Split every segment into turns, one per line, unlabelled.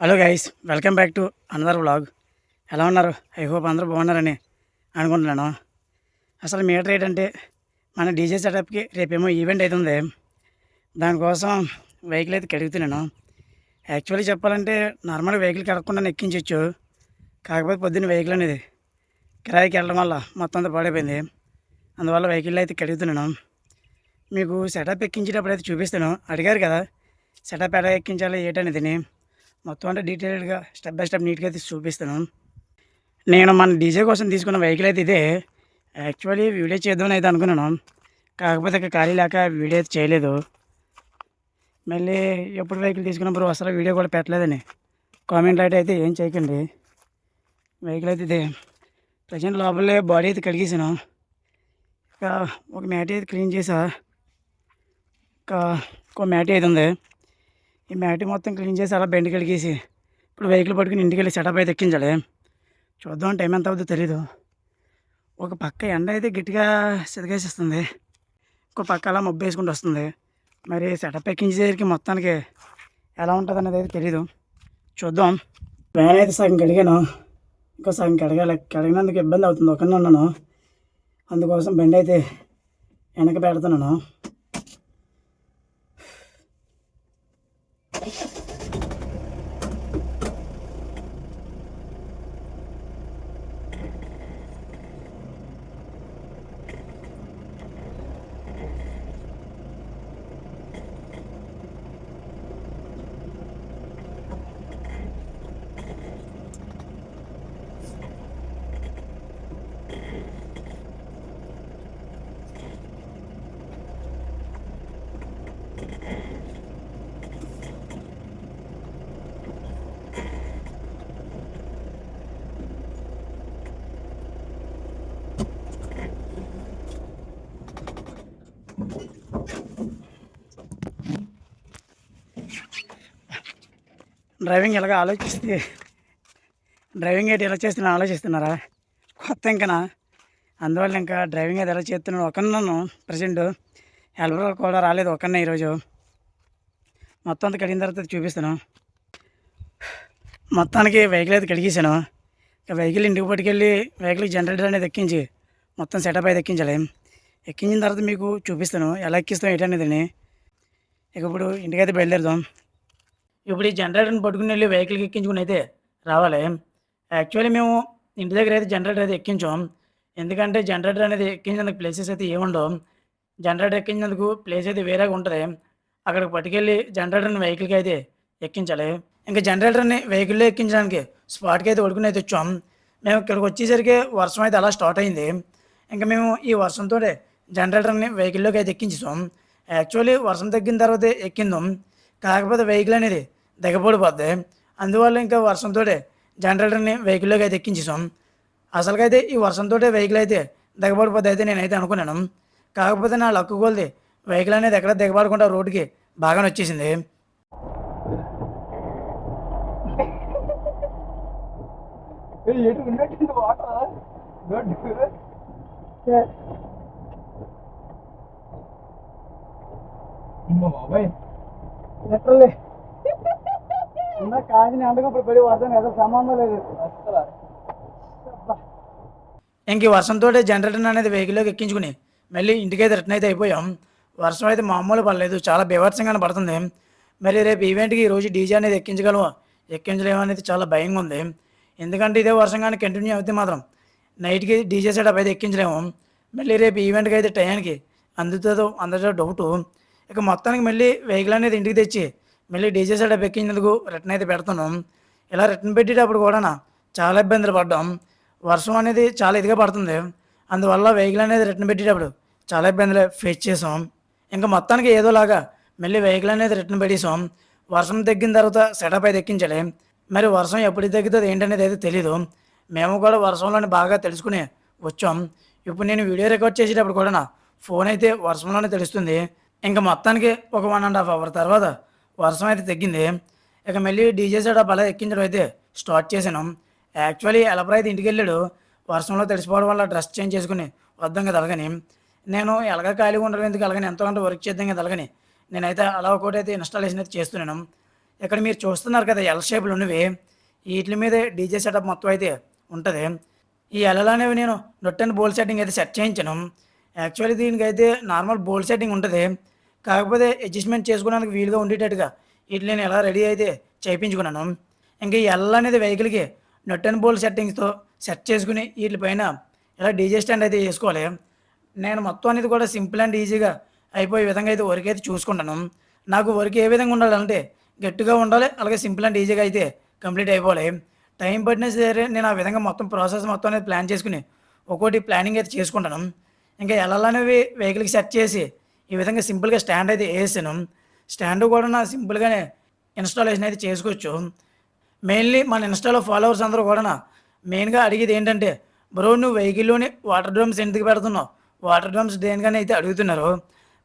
Hello guys welcome back to another vlog. ఎలా ఉన్నారు? I hope అందరూ బాగున్నారని అనుకుంటున్నాను. అసలు మీటర్ ఏంటంటే మన డీజే సెటప్కి రేపేమో ఈవెంట్ అవుతుంది దానికోసం వెహికల్ అయితే కడుగుతున్నాను. యాక్చువల్లీ చెప్పాలంటే నార్మల్ వెహికల్ కడగకుండా ఎక్కించవచ్చు కాకపోతే పొద్దున్న వెహికల్ అనేది కిరాయికి వెళ్ళడం వల్ల మొత్తం అంతా పాడైపోయింది. అందువల్ల వెహికల్ అయితే కడుగుతున్నాను. మీకు సెటప్ ఎక్కించేటప్పుడు అయితే చూపిస్తాను. అడిగారు కదా సెటప్ ఎలా ఎక్కించాలి ఏంటనేది మొత్తం అంటే డీటెయిల్డ్గా స్టెప్ బై స్టెప్ నీట్గా తీసి చూపిస్తాను. నేను మన డీజే కోసం తీసుకున్న వెహికల్ అయితే ఇదే. యాక్చువల్లీ వీడియో చేద్దామని అయితే అనుకున్నాను. కాకపోతే ఇక ఖాళీ లేక వీడియో అయితే చేయలేదు. మళ్ళీ ఎప్పుడు వెహికల్ తీసుకున్నప్పుడు అసలు వీడియో కూడా పెట్టలేదని కామెంట్ లైట్ అయితే ఏం చేయకండి. వెహికల్ అయితే ఇదే. ప్రజెంట్ లోపలే బాడీ అయితే కడిగేసాను. ఇంకా ఒక మ్యాట్ అయితే క్లీన్ చేసా. ఇంకా ఇంకో మ్యాట్ అయితే ఉంది. ఈ మ్యాట్ మొత్తం క్లీన్ చేసి అలా బెండ్ కడిగేసి ఇప్పుడు వెహికల్ పట్టుకుని ఇంటికి వెళ్ళి సెటప్ అయితే ఎక్కించాలి. చూద్దాం టైం ఎంత అవుతుందో తెలీదు. ఒక పక్క ఎండ అయితే గట్టిగా సిదగేసిస్తుంది ఇంకో పక్క అలా మబ్బు వేసుకుంటూ వస్తుంది. మరి సెటప్ ఎక్కించేసరికి మొత్తానికి ఎలా ఉంటుంది అనేది అయితే తెలీదు. చూద్దాం. వ్యాన్ అయితే సగం కడిగాను. ఇంకో సగం కడగాలి. కడిగినందుకు ఇబ్బంది అవుతుంది. ఒకనే ఉన్నాను. అందుకోసం బెండ్ అయితే వెనక పెడుతున్నాను. Thank you. డ్రైవింగ్ ఇలాగ ఆలోచిస్తే డ్రైవింగ్ అయితే ఎలా చేస్తున్నా ఆలోచిస్తున్నారా? కొత్త ఇంకనా? అందువల్ల ఇంకా డ్రైవింగ్ అయితే ఎలా చేస్తున్నాను? ఒకన్నాను ప్రజెంట్. హెల్పర్ కూడా రాలేదు ఒకన్నా ఈరోజు. మొత్తం అంతా కడిగిన తర్వాత చూపిస్తాను. మొత్తానికి వెహికల్ అయితే కడిగేసాను ఇంకా వెహికల్ ఇంటికి పట్టుకెళ్ళి వెహికల్ జనరేటర్ అనేది ఎక్కించి మొత్తం సెటప్ అయితే ఎక్కించాలి. ఎక్కించిన తర్వాత మీకు చూపిస్తాను. ఎలా ఎక్కిస్తాం ఏంటనేదని ఇక ఇప్పుడు ఇంటికైతే బయలుదేరుదాం. ఇప్పుడు ఈ జనరేటర్ని పట్టుకుని వెళ్ళి వెహికల్కి ఎక్కించుకుని అయితే రావాలి. యాక్చువల్లీ మేము ఇంటి దగ్గర అయితే జనరేటర్ అయితే ఎక్కించాం. ఎందుకంటే జనరేటర్ అనేది ఎక్కించేందుకు ప్లేసెస్ అయితే ఏముండవు జనరేటర్ ఎక్కించేందుకు ప్లేస్ అయితే వేరేగా ఉంటుంది. అక్కడికి పట్టుకెళ్ళి జనరేటర్ని వెహికల్కి అయితే ఎక్కించాలి. ఇంకా జనరేటర్ని వెహికల్లో ఎక్కించడానికి స్పాట్కి అయితే ఒడుకుని అయితే వచ్చాం. మేము ఇక్కడికి వచ్చేసరికి వర్షం అయితే అలా స్టార్ట్ అయింది. ఇంకా మేము ఈ వర్షంతో జనరేటర్ని వెహికల్లోకి అయితే ఎక్కించాం యాక్చువల్లీ వర్షం తగ్గిన తర్వాత ఎక్కిందాం. కాకపోతే వెహికల్ అనేది దిగబడిపోద్ది. అందువల్ల ఇంకా వర్షంతో జనరేటర్ని వెహికల్లోకి అయితే ఎక్కించేసాం. అసలుకైతే ఈ వర్షంతో వెహికల్ అయితే దిగబడిపోద్ది అయితే నేనైతే అనుకున్నాను. కాకపోతే నా లక్కు కొలిది వెహికల్ అనేది ఎక్కడ దిగబడకుండా రోడ్డుకి బాగానే వచ్చేసింది.
వాటర్ బాబాయ్.
లిటరల్లీ ఉన్న ఇప్పుడు పడి వర్షం ఏదో సంబంధం లేదు. ఇంక ఈ వర్షంతో జనరేటర్ అనేది వెహికల్లోకి ఎక్కించుకుని మళ్ళీ ఇంటికైతే రిటర్న్ అయితే అయిపోయాం. వర్షం అయితే మామూలు పడలేదు చాలా బీభత్సంగానే పడుతుంది మరి రేపు ఈవెంట్కి ఈ రోజు డీజే అనేది ఎక్కించగలము ఎక్కించలేమో అనేది చాలా భయంగా ఉంది. ఎందుకంటే ఇదే వర్షం కానీ కంటిన్యూ అయితే మాత్రం నైట్కి డీజే సెటప్ అయితే ఎక్కించలేము. మళ్ళీ రేపు ఈవెంట్కి అయితే టయానికి అందుతుందో అందరితో డౌటు ఇక మొత్తానికి మళ్ళీ వెహికల్ అనేది ఇంటికి తెచ్చి మళ్ళీ డీజే సెటప్ ఎక్కించేందుకు రిటర్న్ అయితే పెడుతున్నాం. ఇలా రిటర్న్ పెట్టేటప్పుడు కూడా చాలా ఇబ్బందులు పడ్డాం. వర్షం అనేది చాలా ఇదిగా పడుతుంది. అందువల్ల వెహికల్ అనేది రిటర్న్ పెట్టేటప్పుడు చాలా ఇబ్బందులు ఫేస్ చేసాం. ఇంకా మొత్తానికి ఏదోలాగా మళ్ళీ వెహికల్ అనేది రిటర్న్ పెట్టేసాం. వర్షం తగ్గిన తర్వాత సెటప్ అయితే ఎక్కించాలి. మరి వర్షం ఎప్పుడు తగ్గుతుంది ఏంటనేది అయితే తెలీదు. మేము కూడా వర్షంలోనే బాగా తెలుసుకుని వచ్చాం. ఇప్పుడు నేను వీడియో రికార్డ్ చేసేటప్పుడు కూడా ఫోన్ అయితే వర్షంలోనే తెలుస్తుంది. ఇంకా మొత్తానికి ఒక వన్ అండ్ హాఫ్ అవర్ తర్వాత వర్షం అయితే తగ్గింది. ఇక మళ్ళీ డీజే సెటప్ అలా ఎక్కించడం అయితే స్టార్ట్ చేశాను. యాక్చువల్లీ ఎలపర అయితే ఇంటికి వెళ్ళాడు. వర్షంలో తడిసిపోవడం వల్ల డ్రెస్ చేంజ్ చేసుకుని వద్దాం కదా అలాగని. నేను ఎలాగ ఖాళీగా ఉండడం ఎందుకు అలాగని ఎంతో కొంత వర్క్ చేద్దాం కదా అలాగని. నేనైతే అలా ఒకటి అయితే ఇన్స్టాలేషన్ అయితే చేస్తున్నాను. ఇక్కడ మీరు చూస్తున్నారు కదా ఎల్ షేప్లు ఉన్నవి. వీటి మీద డీజే సెటప్ మొత్తం అయితే ఉంటుంది. ఈ ఎలలు అనేవి నేను నొట్ అండ్ బోల్ సెట్టింగ్ అయితే సెట్ చేయించాను. యాక్చువల్లీ దీనికి అయితే నార్మల్ బోల్ సెట్టింగ్ ఉంటుంది. కాకపోతే అడ్జస్ట్మెంట్ చేసుకోవడానికి వీలుగా ఉండేటట్టుగా వీటిని నేను ఎలా రెడీ అయితే చేయించుకున్నాను. ఇంకా ఈ ఎల్ అనేది వెహికల్కి నట్ అండ్ బోల్ సెట్టింగ్స్తో సెట్ చేసుకుని వీటిపైన ఇలా డీజే స్టాండ్ అయితే చేసుకోవాలి. నేను మొత్తం అనేది కూడా సింపుల్ అండ్ ఈజీగా అయిపోయే విధంగా అయితే వర్క్ అయితే చూసుకుంటాను. నాకు వర్క్ ఏ విధంగా ఉండాలంటే గట్టిగా ఉండాలి అలాగే సింపుల్ అండ్ ఈజీగా అయితే కంప్లీట్ అయిపోవాలి. టైం పట్టినా సరే నేను ఆ విధంగా మొత్తం ప్రాసెస్ మొత్తం అనేది ప్లాన్ చేసుకుని ఒక్కోటి ప్లానింగ్ అయితే చేసుకుంటాను. ఇంకా ఎలా అనేవి వెహికల్కి సెట్ చేసి ఈ విధంగా సింపుల్గా స్టాండ్ అయితే వేసాను. స్టాండ్ కూడా నా సింపుల్గానే ఇన్స్టాలేషన్ అయితే చేసుకోవచ్చు. మెయిన్లీ మన ఇన్స్టాలో ఫాలోవర్స్ అందరూ కూడా మెయిన్గా అడిగేది ఏంటంటే బ్రో నువ్వు వెహికల్లోనే వాటర్ డ్రమ్స్ ఎందుకు పెడుతున్నావు? వాటర్ డ్రమ్స్ దేనికని అయితే అడుగుతున్నారు.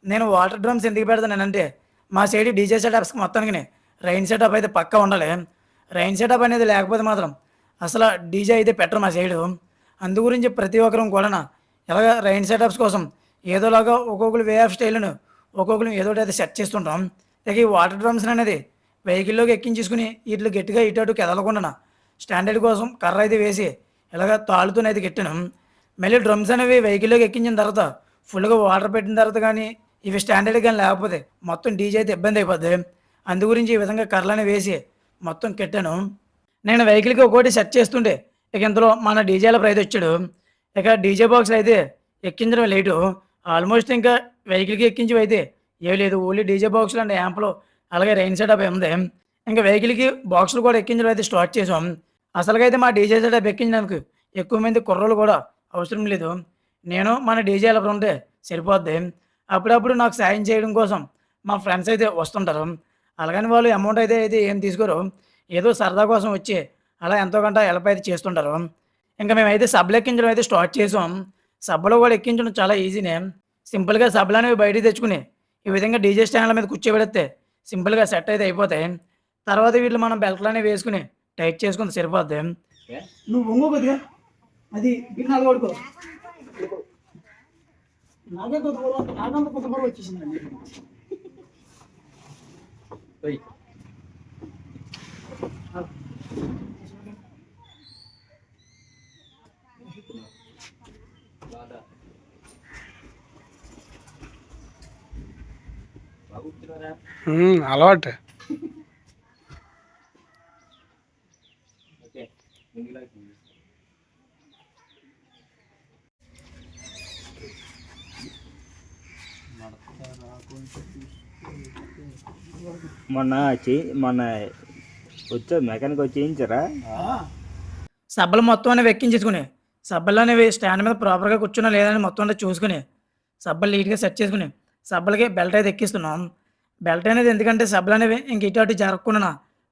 నేను వాటర్ డ్రమ్స్ ఎందుకు పెడతానంటే మా సైడ్ డీజే సెటప్స్ మొత్తానికి రైన్ సెటప్ అయితే పక్కా ఉండాలి. రైన్ సెటప్ అనేది లేకపోతే మాత్రం అసలు డీజే అయితే పెట్టరు మా సైడు. అందు గురించి ప్రతి ఒక్కరం కూడా ఎలాగ రైన్ సెటప్స్ కోసం ఏదోలాగా ఒక్కొక్కరు వే ఆఫ్ స్టైల్ను ఒక్కొక్కరు ఏదో ఒకటి అయితే సెట్ చేస్తుంటాం. ఇక ఈ వాటర్ డ్రమ్స్ అనేది వెహికల్లోకి ఎక్కించేసుకుని వీటిలో గట్టిగా ఇటు అటు కదలకుండా స్టాండర్డ్ కోసం కర్ర అయితే వేసి ఇలాగ తాళుతూనైతే కెట్టాను. మళ్ళీ డ్రమ్స్ అనేవి వెహికల్లోకి ఎక్కించిన తర్వాత ఫుల్గా వాటర్ పెట్టిన తర్వాత కానీ ఇవి స్టాండర్డ్ కానీ లేకపోతే మొత్తం డీజే అయితే ఇబ్బంది అయిపోద్ది. అందు గురించి ఈ విధంగా కర్రలని వేసి మొత్తం కెట్టాను. నేను వెహికల్కి ఒకటి సెట్ చేస్తుంటే ఇక ఇంతలో మన డీజేల ప్రైజ్ వచ్చాడు. ఇక డీజే బాక్స్ అయితే ఎక్కించడం లేటు. ఆల్మోస్ట్ ఇంకా వెహికల్కి ఎక్కించి అయితే ఏం లేదు ఓన్లీ డీజే బాక్స్లు అండ్ యాంప్లో అలాగే రైన్ సెటప్ ఉంది ఇంకా వెహికల్కి బాక్సులు కూడా ఎక్కించడం అయితే స్టార్ట్ చేసాం. అసలుకైతే మా డీజే సెటప్ ఎక్కించడానికి ఎక్కువ మంది కుర్రలు కూడా అవసరం లేదు. నేను మన డీజే ఎలా ఉంటే సరిపోద్ది. అప్పుడప్పుడు నాకు సాయం చేయడం కోసం మా ఫ్రెండ్స్ అయితే వస్తుంటారు. అలాగని వాళ్ళు అమౌంట్ అయితే అయితే ఏం తీసుకోరు. ఏదో సరదా కోసం వచ్చి అలా ఎంతో కొంత హెల్ప్ అయితే చేస్తుంటారు. ఇంకా మేమైతే సబ్లెక్కించడం అయితే స్టార్ట్ చేసాం. సబ్బులో కూడా ఎక్కించడం చాలా ఈజీనే. సింపుల్గా సబ్బులు అనేవి బయటికి తెచ్చుకుని ఈ విధంగా డీజే స్టాండ్ల మీద కూర్చోబెడితే సింపుల్గా సెట్ అయితే అయిపోతాయి తర్వాత వీళ్ళు మనం బెల్ట్లు అనేవి వేసుకుని టైట్ చేసుకుని సరిపోద్ది. నువ్వు ఒంగో కొద్దిగా. అది గిన్నెలు కొడుకో నాకే కొత్త పొలం నాకంత కొత్త పొలం వచ్చేసిందండి
ఓయ్.
అలవాటు.
మొన్న చే మొన్న వచ్చా మెకానిక్ వచ్చి చేయించారా?
సబ్బలు మొత్తం అనేవి ఎక్కించేసుకుని సబ్బలు అనేవి స్టాండ్ మీద ప్రాపర్గా కూర్చున్నా లేదని మొత్తం అంతా చూసుకుని సబ్బలు నీట్గా సెట్ చేసుకుని సబ్బలకి బెల్ట్ అయితే ఎక్కిస్తున్నాం. బెల్ట్ అనేది ఎందుకంటే సబ్బులు అనేవి ఇంక ఇటు అటు జరగకుండా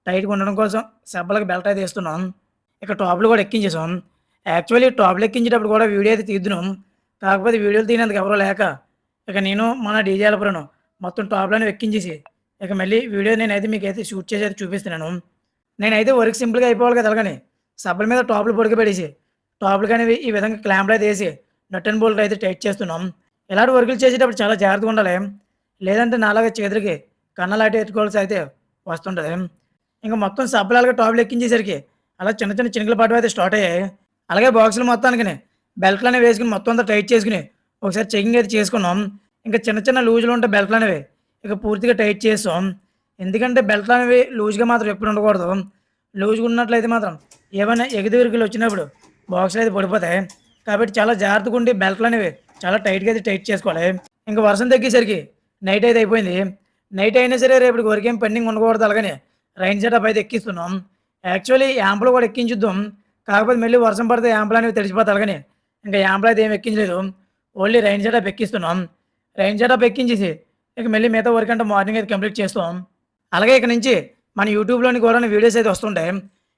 టైట్గా ఉండడం కోసం సబ్బలకి బెల్ట్ అయితే వేస్తున్నాం. ఇక టాప్లు కూడా ఎక్కించేసాం. యాక్చువల్లీ టాప్లు ఎక్కించేటప్పుడు కూడా వీడియో అయితే తీద్దును. కాకపోతే వీడియోలు తీయనందుకు ఎవరో లేక ఇక నేను మన డీజేలపురను మొత్తం టాప్లను ఎక్కించేసి ఇక మళ్ళీ వీడియో నేనైతే మీకు అయితే షూట్ చేసి అయితే చూపిస్తున్నాను. నేనైతే వర్క్ సింపుల్గా అయిపోవాలి కదా అలాగని సబ్బల మీద టాప్లు పొడికబెట్టేసి టాప్లు కానీ ఈ విధంగా క్లాంప్లు అయితే వేసి నట్ అండ్ బోల్ట్ అయితే టైట్ చేస్తున్నాం. ఇలాంటి వర్కులు చేసేటప్పుడు చాలా జాగ్రత్తగా ఉండాలి. లేదంటే నాలాగా చేతులకి కన్నలాంటి ఎత్తుకోవాల్సి అయితే వస్తుంటుంది. ఇంకా మొత్తం సబ్బలాగా టాప్లు ఎక్కించేసరికి అలా చిన్న చిన్న చినుకుల పాటు అయితే స్టార్ట్ అయ్యాయి. అలాగే బాక్సులు మొత్తానికి బెల్ట్లు అనేవి వేసుకుని మొత్తం అంతా టైట్ చేసుకుని ఒకసారి చెకింగ్ అయితే చేసుకున్నాం. ఇంకా చిన్న చిన్న లూజులు ఉంటే బెల్ట్లు అనేవి ఇక పూర్తిగా టైట్ చేస్తాం ఎందుకంటే బెల్ట్లు అనేవి లూజ్గా మాత్రం ఎప్పుడు ఉండకూడదు. లూజ్గా ఉన్నట్లయితే మాత్రం ఏమైనా ఎగిదిరికలు వచ్చినప్పుడు బాక్స్లు అయితే పడిపోతాయి. కాబట్టి చాలా జాగ్రత్తగా ఉండి బెల్ట్లు అనేవి చాలా టైట్గా అయితే టైట్ చేసుకోవాలి. ఇంకా వర్షం తగ్గేసరికి నైట్ అయితే అయిపోయింది. నైట్ అయినా సరే రేపటికి వరకు ఏం పెండింగ్ ఉండకూడదు అలాగని రైన్ సెటప్ అయితే ఎక్కిస్తున్నాం. యాక్చువల్లీ యాంపులు కూడా ఎక్కించుద్దాం. కాకపోతే మళ్ళీ వర్షం పడితే యాంపులు అనేవి తడిచిపోతాయి అలాగని. ఇంకా యాంపులు అయితే ఏం ఎక్కించలేదు. ఓన్లీ రైన్ సెటప్ ఎక్కిస్తున్నాం. రైన్ సెటప్ ఎక్కించేసి ఇక మళ్ళీ మిగతా వర్క్ అంటే మార్నింగ్ అయితే కంప్లీట్ చేస్తాం. అలాగే ఇక నుంచి మన యూట్యూబ్లోని కూడా వీడియోస్ అయితే వస్తుంటాయి.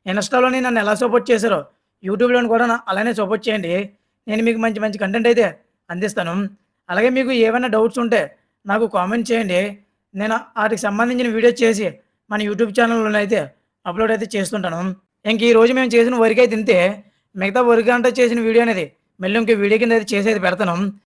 ఇన్స్టాలోని నన్ను ఎలా సపోర్ట్ చేశారో యూట్యూబ్లోని కూడా అలానే సపోర్ట్ చేయండి. నేను మీకు మంచి మంచి కంటెంట్ అయితే అందిస్తాను. అలాగే మీకు ఏమైనా డౌట్స్ ఉంటే నాకు కామెంట్ చేయండి. నేను వాటికి సంబంధించిన వీడియో చేసి మన యూట్యూబ్ ఛానల్లో అయితే అప్లోడ్ అయితే చేస్తుంటాను. ఇంక ఈ రోజు మేము చేసిన వర్క్ అయితే మిగతా వర్క్ అంతా చేసిన వీడియో అనేది మళ్ళీ ఇంకో వీడియో కింద అయితే చేసి అయితే పెడతాను.